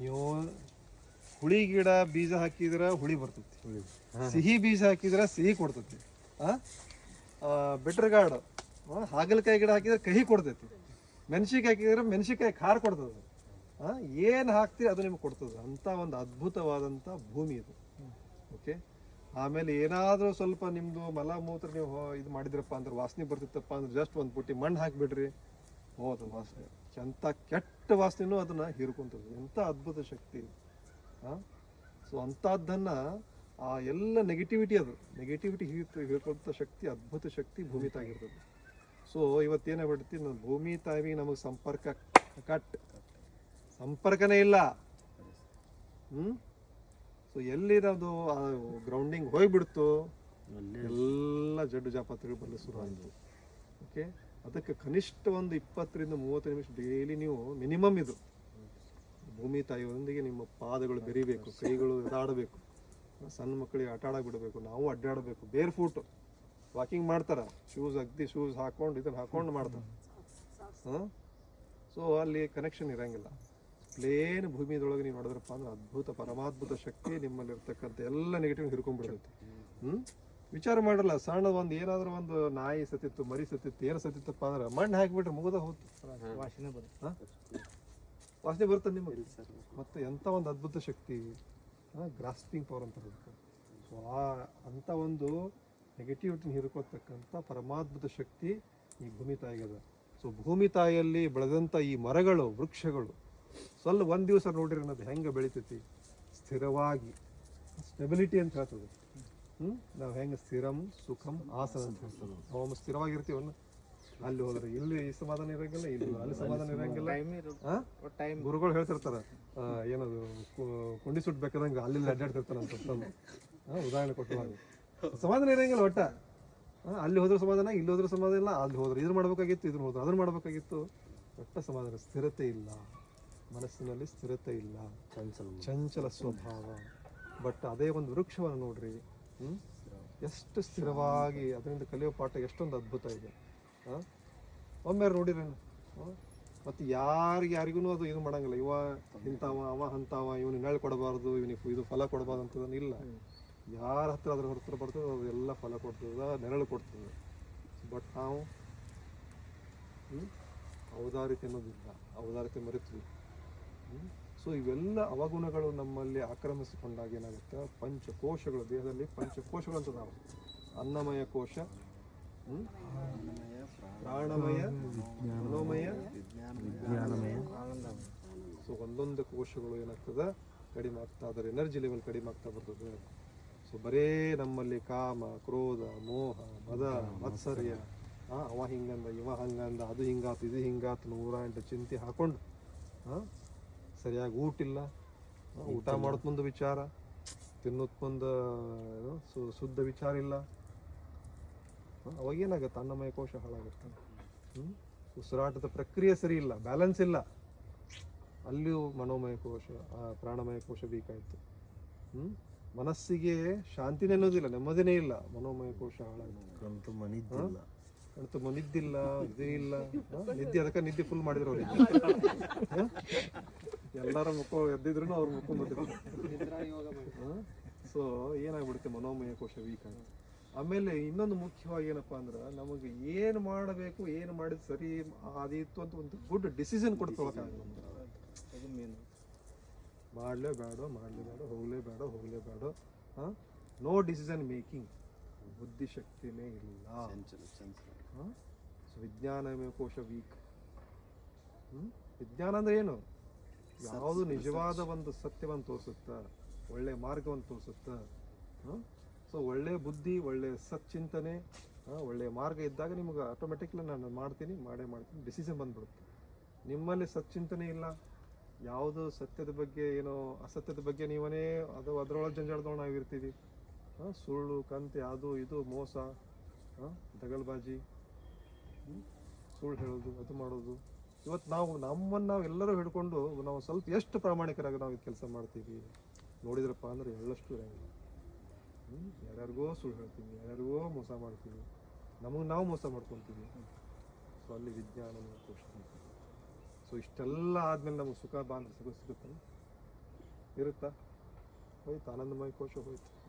ನೀವು ಹುಳಿ ಗಿಡ ಬೀಜ ಹಾಕಿದ್ರೆ ಹುಳಿ ಬರ್ತೈತಿ. ಸಿಹಿ ಬೀಜ ಹಾಕಿದ್ರೆ ಸಿಹಿ ಕೊಡ್ತೈತಿ. ಬೆಟ್ರಗಾಡು. ಹಾಗಲಕಾಯಿ ಗಿಡ ಹಾಕಿದ್ರೆ ಕಹಿ ಕೊಡ್ತೈತಿ. ಮೆಣಸಿಕಾಯಿ ಹಾಕಿದ್ರೆ ಮೆಣಸಿಕಾಯಿ ಖಾರ ಕೊಡ್ತದೆ ಏನು ಏನ್ ಹಾಕ್ತೀರಿ ಅದು ನಿಮ್ಗೆ ಕೊಡ್ತದೆ ಅಂತ ಒಂದು ಅದ್ಭುತವಾದಂಥ ಭೂಮಿ ಇದು. ಓಕೆ ಆಮೇಲೆ ಏನಾದರೂ ಸ್ವಲ್ಪ ನಿಮ್ಮದು ಮಲ ಮೂತ್ರ ನೀವು ಇದು ಮಾಡಿದ್ರಪ್ಪ ಅಂದ್ರೆ ವಾಸನೆ ಬರ್ತಿತ್ತಪ್ಪ ಅಂದ್ರೆ ಜಸ್ಟ್ ಒಂದು ಪುಟ್ಟಿ ಮಣ್ಣು ಹಾಕಿಬಿಡ್ರಿ. ಹೋದ ವಾಸನೆ. ಎಂಥ ಕೆಟ್ಟ ವಾಸನೆನೂ ಅದನ್ನು ಹೀರ್ಕೊಂತದೆ ಎಂಥ ಅದ್ಭುತ ಶಕ್ತಿ. ಹಾಂ ಸೊ ಅಂಥದ್ದನ್ನು ಆ ಎಲ್ಲ ನೆಗೆಟಿವಿಟಿ ಅದು. ನೆಗೆಟಿವಿಟಿ ಹೀರ್ ಹೀರ್ಕೊಂತ ಶಕ್ತಿ ಅದ್ಭುತ ಶಕ್ತಿ ಭೂಮಿ ತಾಗಿರ್ತದೆ. ಸೊ ಇವತ್ತೇನಾಗ್ಬಿಡ್ತಿ ನಮ್ಮ ಭೂಮಿ ತಾಯಿ ನಮಗೆ ಸಂಪರ್ಕ ಕಟ್. ಸಂಪರ್ಕನೇ ಇಲ್ಲ. ಹ್ಞೂ ಸೊ ಎಲ್ಲಿರೋದು ಆ ಗ್ರೌಂಡಿಂಗ್ ಹೋಗಿಬಿಡ್ತು ಎಲ್ಲ ಜಡ್ಡು ಜಾಪತ್ರೆಗಳು ಬರಲು ಶುರು ಆಯಿತು ಓಕೆ ಅದಕ್ಕೆ ಕನಿಷ್ಠ ಒಂದು ಇಪ್ಪತ್ತರಿಂದ ಮೂವತ್ತು ನಿಮಿಷ ಡೈಲಿ ನೀವು ಮಿನಿಮಮ್ ಇದು. ಭೂಮಿ ತಾಯಿಯೊಂದಿಗೆ ನಿಮ್ಮ ಪಾದಗಳು ಬೆರಿಬೇಕು, ಕೈಗಳು ಎದಾಡಬೇಕು ಸಣ್ಣ ಮಕ್ಕಳಿಗೆ ಆಟ ಆಡಬಿಡಬೇಕು ಬಿಡಬೇಕು ನಾವು ಅಡ್ಡಾಡಬೇಕು ಬೇರ್ ಫೂಟ್ ವಾಕಿಂಗ್ ಮಾಡ್ತಾರೆ. ಶೂಸ್ ಅಗ್ದಿ ಶೂಸ್ ಹಾಕೊಂಡು ಇದನ್ನ ಹಾಕೊಂಡು ಮಾಡ್ತಾರೆ. ಹಾಂ? ಸೊ ಅಲ್ಲಿ ಕನೆಕ್ಷನ್ ಇರಂಗಿಲ್ಲ. ಪ್ಲೇನ್ ಭೂಮಿದೊಳಗೆ ನೀವು ನೋಡಿದ್ರಪ್ಪ ಅಂದ್ರೆ ಅದ್ಭುತ, ಪರಮಾದ್ಭುತ ಶಕ್ತಿ ನಿಮ್ಮಲ್ಲಿರ್ತಕ್ಕಂಥ ಎಲ್ಲ ನೆಗೆಟಿವ್ ಹಿಡ್ಕೊಂಡ್ಬಿಡ್ತೈತಿ. ಹ್ಮ್? ವಿಚಾರ ಮಾಡಲ್ಲ ಸಣ್ಣ ಒಂದು ಏನಾದ್ರೂ ಒಂದು ನಾಯಿ ಸತ್ತಿತ್ತು ಮರಿ ಸತ್ತಿತ್ತು ಏನು ಸತ್ತಿತ್ತಪ್ಪ ಅಂದ್ರೆ ಮಣ್ಣು ಹಾಕಿಬಿಟ್ರೆ ಮುಗಿದ ಹೋಯ್ತು ವಾಸನೆ ಬರುತ್ತೆ? ವಾಸನೆ ಬರುತ್ತೆ ನಿಮಗೆ? ಮತ್ತೆ ಎಂಥ ಒಂದು ಅದ್ಭುತ ಶಕ್ತಿ? ಗ್ರಾಸ್ಪಿಂಗ್ ಪವರ್ ಅಂತ ಹೇಳ್ತಾರೆ ಸೊ ಆ ಅಂಥ ಒಂದು ನೆಗೆಟಿವಿಟಿ ಹಿರ್ಕೋತಕ್ಕಂಥ ಪರಮಾದ್ಭುತ ಶಕ್ತಿ ಈ ಭೂಮಿ ತಾಯಿಗದ. ಸೊ ಭೂಮಿ ತಾಯಿಯಲ್ಲಿ ಬೆಳೆದಂಥ ಈ ಮರಗಳು ವೃಕ್ಷಗಳು ಸ್ವಲ್ಪ ಒಂದು ದಿವಸ ನೋಡಿರಿ ಅನ್ನೋದು ಹೆಂಗೆ ಬೆಳಿತೈತಿ? ಸ್ಥಿರವಾಗಿ ಸ್ಟೆಬಿಲಿಟಿ ಅಂತ ಹೇಳ್ತದೆ. ಹ್ಮ್? ನಾವು ಹೆಂಗೆ ಸ್ಥಿರಂ ಸುಖಂ ಆಸನ ಅಂತ ಹೇಳ್ತದೆ ನಾವು ಸ್ಥಿರವಾಗಿರ್ತೀವಲ್ಲ ಅಲ್ಲಿ ಹೋದ್ರೆ ಇಲ್ಲಿ ಈ ಸಮಾಧಾನ ಇರಂಗಿಲ್ಲ ಇಲ್ಲಿ ಅಲ್ಲಿ ಸಮಾಧಾನ ಇರಂಗಿಲ್ಲ. ಆ? ಟೈಮ್ ಗುರುಗಳು ಹೇಳ್ತಿರ್ತಾರ ಏನದು ಕು- ಕುಂಡಿ ಸುಟ್ಬೇಕಾದಂಗೆ ಬೇಕಾದಂಗ ಅಲ್ಲಿ ಅಡ್ಡಾಡ್ತಿರ್ತಾರ ಅಂತ ಉದಾಹರಣೆ ಕೊಟ್ಟು ಸಮಾಧಾನ ಇರಂಗಿಲ್ಲ ಒಟ್ಟ. ಅಲ್ಲಿ ಹೋದ್ರೆ ಸಮಾಧಾನ ಇಲ್ಲಿ ಹೋದ್ರೆ ಸಮಾಧಾನ ಇಲ್ಲ ಅಲ್ಲಿ ಹೋದ್ರೆ ಇದ್ರ ಮಾಡ್ಬೇಕಾಗಿತ್ತು ಇದ್ರ ಹೋದ್ರೆ ಅದನ್ನ ಮಾಡ್ಬೇಕಾಗಿತ್ತು. ಒಟ್ಟ ಸಮಾಧಾನ ಸ್ಥಿರತೆ ಇಲ್ಲ. ಮನಸ್ಸಿನಲ್ಲಿ ಸ್ಥಿರತೆ ಇಲ್ಲ. ಚಂಚಲ ಸ್ವಭಾವ. ಬಟ್ ಅದೇ ಒಂದು ವೃಕ್ಷವನ್ನು ನೋಡ್ರಿ ಎಷ್ಟು ಸ್ಥಿರವಾಗಿ ಅದರಿಂದ ಕಲಿಯೋ ಪಾಠ ಎಷ್ಟೊಂದು ಅದ್ಭುತ ಇದೆ? ಒಮ್ಮೆ ನೋಡಿರೇನು ಮತ್ತು ಯಾರಿಗೆ ಯಾರಿಗೂ ಅದು ಇದು ಮಾಡಂಗಿಲ್ಲ. ಇವ ಇಂಥವ, ಅವ ಅಂಥವ, ಇವನಿಗೆ ನೆರಳು ಕೊಡಬಾರ್ದು, ಇವನಿಗೆ ಇದು ಫಲ ಕೊಡಬಾರ್ದು ಇಲ್ಲ. ಯಾರ ಹತ್ರ ಅದ್ರ ಹೊರತರ ಬರ್ತದೆ, ಅದು ಎಲ್ಲ ಫಲ ಕೊಡ್ತದ, ನೆರಳು ಕೊಡ್ತದೆ. ಬಟ್ ನಾವು, ಹ್ಮ್? ಔದಾರ್ಯತೆ ಅನ್ನೋದಿಲ್ಲ. ಔದಾರ್ಯತೆ ಮರೆತ್ವಿ ಸೊ ಇವೆಲ್ಲ ಅವಗುಣಗಳು ನಮ್ಮಲ್ಲಿ ಆಕ್ರಮಿಸಿಕೊಂಡಾಗ ಏನಾಗುತ್ತೆ? ಪಂಚಕೋಶಗಳು ದೇಹದಲ್ಲಿ ಪಂಚಕೋಶಗಳು ಅಂತ ನಾವು. ಅನ್ನಮಯ ಕೋಶ? ಪ್ರಾಣಮಯ ಮನೋಮಯ ಸೊ ಒಂದೊಂದು ಕೋಶಗಳು ಏನಾಗ್ತದೆ? ಕಡಿಮೆ ಆಗ್ತಾ ಅದರ ಎನರ್ಜಿ ಲೆವೆಲ್ ಕಡಿಮೆ ಆಗ್ತಾ ಬರ್ತದೆ. ಸೊ ಬರೇ ನಮ್ಮಲ್ಲಿ ಕಾಮ ಕ್ರೋಧ ಮೋಹ ಮದ ಮತ್ಸರ್ಯ ಅವ ಹಿಂಗಂದ ಇವ ಹಂಗಂದ ಅದು ಹಿಂಗಾತು ಇದು ಹಿಂಗಾತು ನೂರ ಎಂಟು ಚಿಂತೆ ಹಾಕೊಂಡು ಆ, ಸರಿಯಾಗಿ ಊಟ ಇಲ್ಲ ಊಟ ಮಾಡೋದ್ ಮುಂದೆ ವಿಚಾರ ತಿನ್ನೋದ್ ಮುಂದೆ ಶುದ್ಧ ವಿಚಾರ ಇಲ್ಲ. ಅವಾಗ ಏನಾಗುತ್ತೆ? ಅನ್ನಮಯ ಕೋಶ ಹಾಳಾಗುತ್ತೆ. ಹ್ಮ್? ಉಸಿರಾಟದ ಪ್ರಕ್ರಿಯೆ ಸರಿ ಇಲ್ಲ ಬ್ಯಾಲೆನ್ಸ್ ಇಲ್ಲ. ಅಲ್ಲಿಯೂ ಮನೋಮಯ ಕೋಶ ಆ, ಪ್ರಾಣಮಯ ಕೋಶ ಬೇಕಾಯಿತು ಹ್ಮ್? ಮನಸ್ಸಿಗೆ ಶಾಂತಿನೇ ಅನ್ನೋದಿಲ್ಲ ನೆಮ್ಮದಿನೇ ಇಲ್ಲ ಮನೋಮಯ ಕೋಶ ಹಾಳಾಯ್ತು ಇಲ್ಲ ನಿದ್ದಿಲ್ಲ ಇದೇ ಇಲ್ಲ. ನಿದ್ದೆ ಅದಕ್ಕೆ ನಿದ್ದೆ ಫುಲ್ ಮಾಡಿದ್ರು ಅವ್ರಿಗೆ ಎಲ್ಲರ ಮುಖ ಎದ್ದಿದ್ರು ಅವ್ರ ಮುಖ ಸೊ ಏನಾಗ್ಬಿಡುತ್ತೆ ಮನೋಮಯ ಕೋಶ ವೀಕ್ ಆಗಿ? ಆಮೇಲೆ ಇನ್ನೊಂದು ಮುಖ್ಯವಾಗಿ ಏನಪ್ಪಾ ಅಂದ್ರೆ ನಮಗೆ ಏನು ಮಾಡಬೇಕು ಏನು ಮಾಡಿದ್ ಸರಿ ಅದಿತ್ತು ಅಂತ ಒಂದು ಗುಡ್ ಡಿಸಿಷನ್ ಕೊಡ್ಕೊಳಕ್ಕಾಗಲ್ಲ ಮೇನ್ ಮಾಡಲೇ ಬೇಡ ಮಾಡಲೇ ಬೇಡ ಹೋಗಲೇ ಬೇಡ ಹೋಗಲೇ ಬೇಡ ನೋ ಡಿಸಿಷನ್ ಮೇಕಿಂಗ್ ಬುದ್ಧಿಶಕ್ತಿನೇ ಇಲ್ಲ. ಸೊ ವಿಜ್ಞಾನಮೇ ಕೋಶ ವೀಕ್ ವಿಜ್ಞಾನ ಅಂದ್ರೆ ಏನು? ಯಾವುದು ನಿಜವಾದ ಒಂದು ಸತ್ಯವನ್ನು ತೋರಿಸುತ್ತ ಒಳ್ಳೆ ಮಾರ್ಗವನ್ನು ತೋರಿಸುತ್ತ ಸೊ ಒಳ್ಳೆ ಬುದ್ಧಿ ಒಳ್ಳೆ ಸಚ್ಚಿಂತನೆ ಒಳ್ಳೆ ಮಾರ್ಗ ಇದ್ದಾಗ ನಿಮ್ಗೆ ಆಟೋಮೆಟಿಕ್ಲಿ ನಾನು ಮಾಡ್ತೀನಿ ಮಾಡೇ ಮಾಡ್ತೀನಿ ಡಿಸಿಷನ್ ಬಂದ್ಬಿಡುತ್ತೆ. ನಿಮ್ಮಲ್ಲಿ ಸಚ್ಚಿಂತನೆ ಇಲ್ಲ. ಯಾವುದು ಸತ್ಯದ ಬಗ್ಗೆ ಏನೋ ಅಸತ್ಯದ ಬಗ್ಗೆ ನೀವನೇ ಅದು ಅದರೊಳಗೆ ಜಂಜಾಳದೊಳಗೆ ನಾವು ಇರ್ತೀವಿ ಆ, ಸುಳ್ಳು, ಕಂತೆ, ಅದು, ಇದು, ಮೋಸ ದಗಲ್ಬಾಜಿ ಸುಳ್ಳು ಹೇಳೋದು, ಅದು ಮಾಡೋದು. ಇವತ್ತು ನಾವು, ನಮ್ಮನ್ನು ನಾವು ಎಲ್ಲರೂ ಹಿಡ್ಕೊಂಡು ನಾವು ಸ್ವಲ್ಪ ಎಷ್ಟು ಪ್ರಾಮಾಣಿಕರಾಗಿ ನಾವು ಕೆಲಸ ಮಾಡ್ತೀವಿ? ನೋಡಿದ್ರಪ್ಪ ಅಂದ್ರೆ ಎಳ್ಳಷ್ಟು ಇರಂಗಿಲ್ಲ? ಯಾರ್ಯಾರಿಗೋ ಸುಳ್ಳು ಹೇಳ್ತೀವಿ, ಯಾರ್ಯಾರಿಗೋ ಮೋಸ ಮಾಡ್ತೀವಿ. ನಮಗೆ ನಾವು ಮೋಸ ಮಾಡ್ಕೊತೀವಿ. ಸೊ ಅಲ್ಲಿ ವಿಜ್ಞಾನ ಸೊ ಇಷ್ಟೆಲ್ಲ ಆದ್ಮೇಲೆ ನಮಗೆ ಸುಖ ಬಾಂಧ ಸುಖ ಸಿಗುತ್ತಲ್ಲ ಇರುತ್ತಾ? ಹೋಯ್ತು, ಆನಂದಮಯ ಕೋಶ ಹೋಯ್ತು?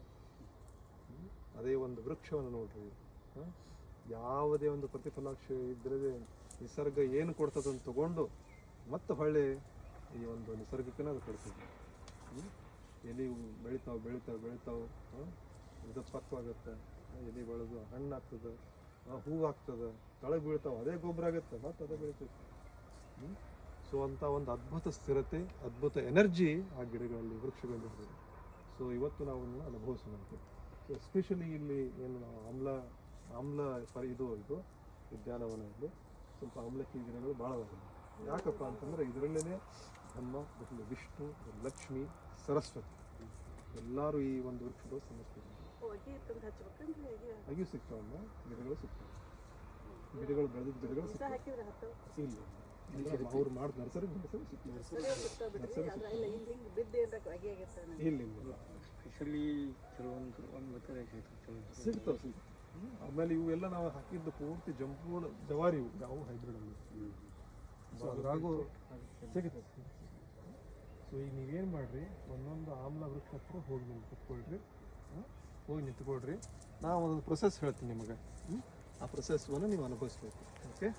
ಅದೇ ಒಂದು ವೃಕ್ಷವನ್ನು ನೋಡ್ರಿ. ಯಾವುದೇ ಒಂದು ಪ್ರತಿಫಲಾಕ್ಷ ಇದ್ದರೆ ನಿಸರ್ಗ ಏನು ಕೊಡ್ತದಂತ ತಗೊಂಡು ಮತ್ತೆ ಹೊಳ್ಳಿ ಈ ಒಂದು ನಿಸರ್ಗಕ್ಕೇ ಅದು ಕೊಡ್ತದೆ? ಎಲೆ ಬೆಳಿತಾವೆ ಬೆಳಿತಾವೆ ಬೆಳಿತಾವೆ. ಪಕ್ವಾಗುತ್ತೆ ಎಲೆ ಬೆಳೆದು ಹಣ್ಣು ಆಗ್ತದೆ ಹೂ ಆಗ್ತದೆ ತಳಗೆ ಬೀಳ್ತಾವೆ, ಅದೇ ಗೊಬ್ಬರ ಆಗುತ್ತೆ, ಮತ್ತೆ ಅದೇ ಬೆಳಿತೈತೆ ಸೊ ಅಂತ ಒಂದು ಅದ್ಭುತ ಸ್ಥಿರತೆ, ಅದ್ಭುತ ಎನರ್ಜಿ ಆ ಗಿಡಗಳಲ್ಲಿ ವೃಕ್ಷಗಳಲ್ಲಿ ಸೊ ಇವತ್ತು ನಾವು ಅನುಭವಿಸೋಣ ಎಸ್ಪೆಷಲಿ ಇಲ್ಲಿ ಏನು ಆಮ್ಲ ಆಮ್ಲ ಪರಿ ಇದು ಇದು ಉದ್ಯಾನವನದಲ್ಲಿ ಸ್ವಲ್ಪ ಆಮ್ಲಕ್ಕೆ ಗಿಡಗಳು ಭಾಳ ಅದಾವೆ ಯಾಕಪ್ಪ ಅಂತಂದ್ರೆ ಇದರಲ್ಲೇ ನಮ್ಮ ವಿಷ್ಣು ಲಕ್ಷ್ಮಿ ಸರಸ್ವತಿ ಎಲ್ಲರೂ ಈ ಒಂದು ವೃಕ್ಷಗಳು ಸಮಸ್ಯೆ ಅಗಿಯೂ ಸಿಗ್ತಾವಲ್ಲ ಗಿಡಗಳು ಸಿಗ್ತಾವೆ ಗಿಡಗಳು ಬೆಳೆದ ಗಿಡಗಳು ಸಿಗ್ತವೆ ಇಲ್ಲ. ಅವ್ರು ಮಾಡಿ ನರ್ಸರಿ ನರ್ಸರಿ ಸಿಗ್ತವೆ ಸರಿ ಬಿಡ್ರಿ ಅದ್ರ ಇಲ್ಲ ಇಲ್ಲ. ಸ್ಪೆಷಲಿ ಕೆಲವೊಂದು ಒಂದು ಕೆಲವೊಂದು ಸಿಗ್ತವೆ ಸಿಗ್ತಾವೆ. ಆಮೇಲೆ ಇವೆಲ್ಲ ನಾವು ಹಾಕಿದ್ದು ಪೂರ್ತಿ ಜಂಪುಗಳು ಜವಾರಿ ಇವು ಯಾವ ಹೈಬ್ರಿಡ್ ಅಲ್ಲಿ. ಸೊ ಅದ್ರಾಗೂ ಸಿಗುತ್ತೆ. ಸೊ ಈಗ ನೀವೇನು ಮಾಡ್ರಿ ಒಂದೊಂದು ಆಮ್ಲ ವೃಕ್ಷ ಹತ್ರ ಹೋಗಿ ನೀವು ಕುತ್ಕೊಳ್ರಿ ಹೋಗಿ ನಿಂತ್ಕೊಳ್ರಿ. ನಾವು ಒಂದೊಂದು ಪ್ರೊಸೆಸ್ ಹೇಳ್ತೀನಿ ನಿಮಗೆ. ಆ ಆ ಪ್ರೊಸೆಸ್ವನ್ನು ನೀವು ಅನುಭವಿಸ್ಬೇಕು. ಓಕೆ